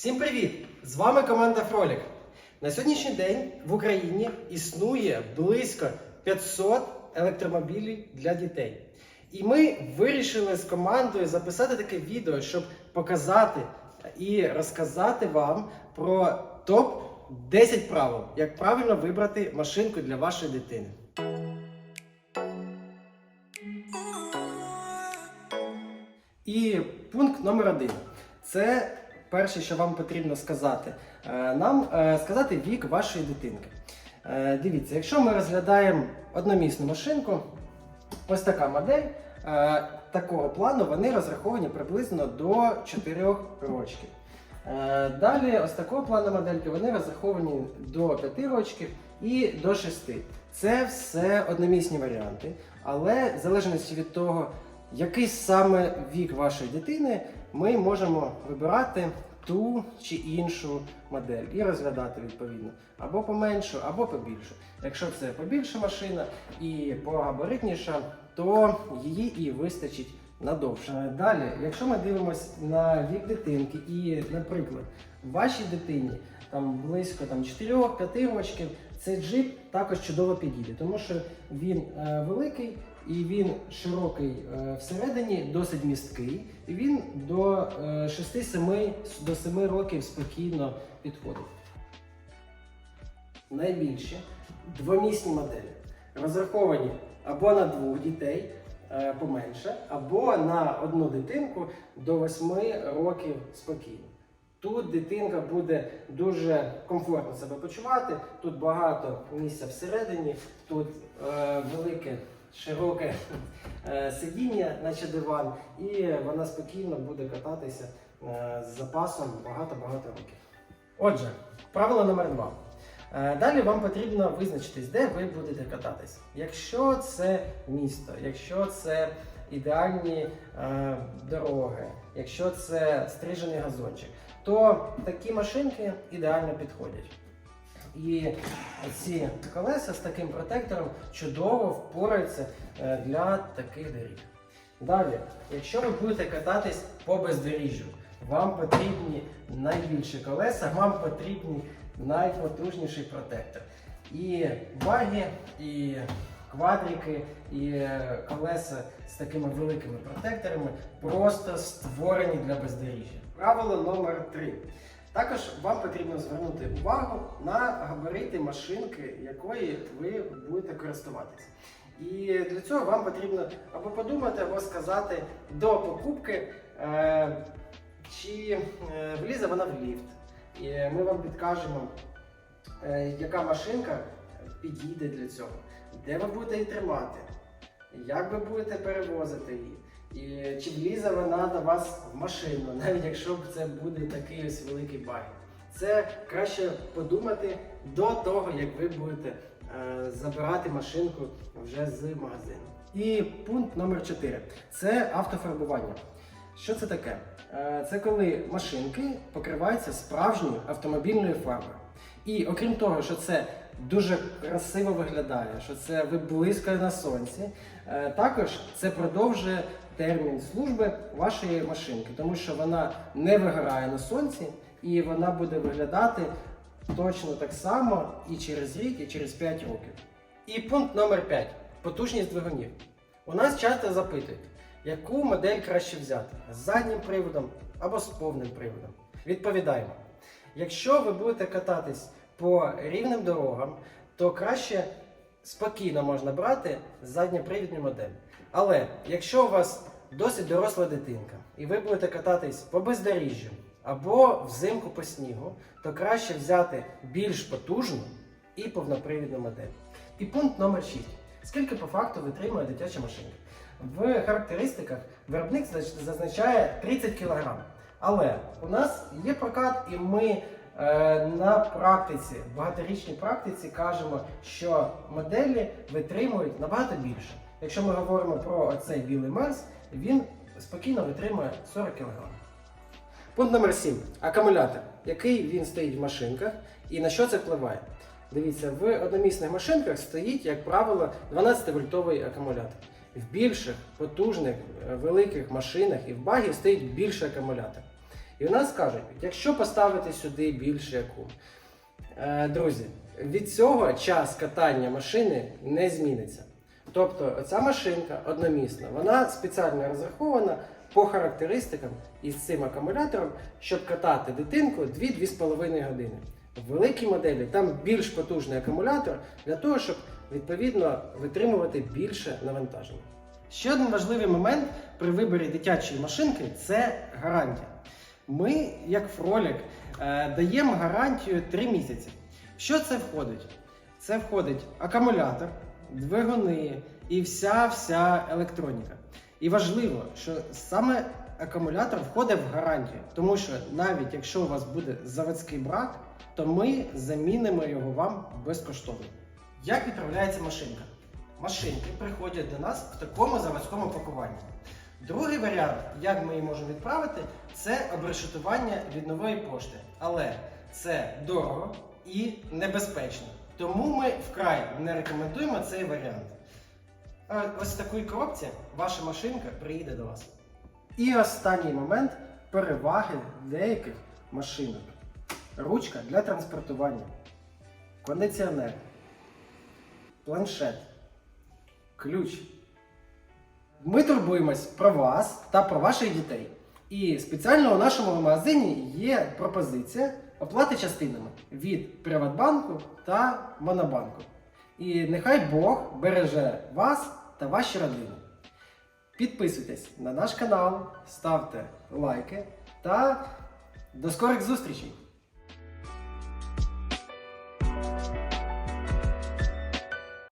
Всім привіт! З вами команда Фролік. На сьогоднішній день в Україні існує близько 500 електромобілів для дітей. І ми вирішили з командою записати таке відео, щоб показати і розказати вам про топ 10 правил, як правильно вибрати машинку для вашої дитини. І пункт номер один. Це перше, що вам потрібно сказати. Е, Нам е, сказати вік вашої дитинки. Е, Дивіться, якщо ми розглядаємо одномісну машинку, ось така модель такого плану, вони розраховані приблизно до 4 років. Е, Далі, ось такого плану модельки, вони розраховані до 5 років і до 6. Це все одномісні варіанти, але в залежності від того, який саме вік вашої дитини, ми можемо вибирати ту чи іншу модель і розглядати відповідно або поменшу, або побільшу. Якщо це побільша машина і погабаритніша, то її і вистачить надовше. Е, Далі, якщо ми дивимося на вік дитинки, і, наприклад, вашій дитині там близько там, 4-5 років, цей джип також чудово підійде, тому що він е, великий і він широкий е, всередині, досить місткий, і він до е, 6-7 до 7 років спокійно підходить. Найбільші двомісні моделі розраховані або на двох дітей е, поменше, або на одну дитинку до 8 років спокійно. Тут дитинка буде дуже комфортно себе почувати, тут багато місця всередині, тут е, велике, широке е, сидіння, наче диван, і вона спокійно буде кататися е, з запасом багато-багато років. Отже, правило номер два. Е, Далі вам потрібно визначитись, де ви будете кататись. Якщо це місто, якщо це ідеальні е, дороги, якщо це стрижений газончик, то такі машинки ідеально підходять. І ці колеса з таким протектором чудово впораються е, для таких доріг. Далі, якщо ви будете кататись по бездоріжжю, вам потрібні найбільші колеса, вам потрібні найпотужніший протектор. І баги, і квадрики, і е, колеса з такими великими протекторами просто створені для бездоріжжя. Правило номер 3. Також вам потрібно звернути увагу на габарити машинки, якої ви будете користуватися. І для цього вам потрібно або подумати, або сказати до покупки, е, чи е, влізе вона в ліфт. І ми вам підкажемо, е, яка машинка підійде для цього, де ви будете її тримати, як ви будете перевозити її. І чи влізе вона до вас в машину, навіть якщо це буде такий ось великий баг. Це краще подумати до того, як ви будете е, забирати машинку вже з магазину. І пункт номер 4 це автофарбування. Що це таке? Е, Це коли машинки покриваються справжньою автомобільною фарбою. І окрім того, що це дуже красиво виглядає, що це виблискує на сонці, е, також це продовжує термін служби вашої машинки, тому що вона не вигорає на сонці і вона буде виглядати точно так само і через рік, і через 5 років. І пункт номер 5 потужність двигунів. У нас часто запитують, яку модель краще взяти з заднім приводом або з повним приводом. Відповідаємо: якщо ви будете кататись по рівним дорогам, то краще спокійно можна брати задньопривідну модель. Але якщо у вас досить доросла дитинка, і ви будете кататись по бездоріжжю або взимку по снігу, то краще взяти більш потужну і повнопривідну модель. І пункт номер 6. Скільки по факту витримує дитяча машинка? В характеристиках виробник зазначає 30 кг. Але у нас є прокат, і ми на практиці, в багаторічній практиці кажемо, що моделі витримують набагато більше. Якщо ми говоримо про цей білий Марс, він спокійно витримує 40 кг. Пункт номер 7. Акумулятор. Який він стоїть в машинках і на що це впливає? Дивіться, в одномісних машинках стоїть, як правило, 12-вольтовий акумулятор. В більших, потужних, е, великих машинах і в багі стоїть більший акумулятор. І у нас кажуть, якщо поставити сюди більше яку. Е, друзі, від цього час катання машини не зміниться. Тобто ця машинка одномісна, вона спеціально розрахована по характеристикам із цим акумулятором, щоб катати дитинку 2-2,5 години. В великій моделі там більш потужний акумулятор для того, щоб відповідно витримувати більше навантаження. Ще один важливий момент при виборі дитячої машинки це гарантія. Ми, як Фролік, е, даємо гарантію 3 місяці. Що це входить? Це входить акумулятор, двигуни і вся вся електроніка. І важливо, що саме акумулятор входить в гарантію, тому що навіть якщо у вас буде заводський брак, то ми замінимо його вам безкоштовно. Як відправляється машинка? Машинки приходять до нас в такому заводському пакуванні. Другий варіант, як ми її можемо відправити, це обрешетування від нової пошти. Але це дорого і небезпечно. Тому ми вкрай не рекомендуємо цей варіант. Ось в такій коробці ваша машинка приїде до вас. І останній момент переваги деяких машинок. Ручка для транспортування, кондиціонер, планшет, ключ. Ми турбуємось про вас та про ваших дітей. І спеціально у нашому магазині є пропозиція оплати частинами від Приватбанку та Монобанку. І нехай Бог береже вас та ваші родини. Підписуйтесь на наш канал, ставте лайки та до скорих зустрічей!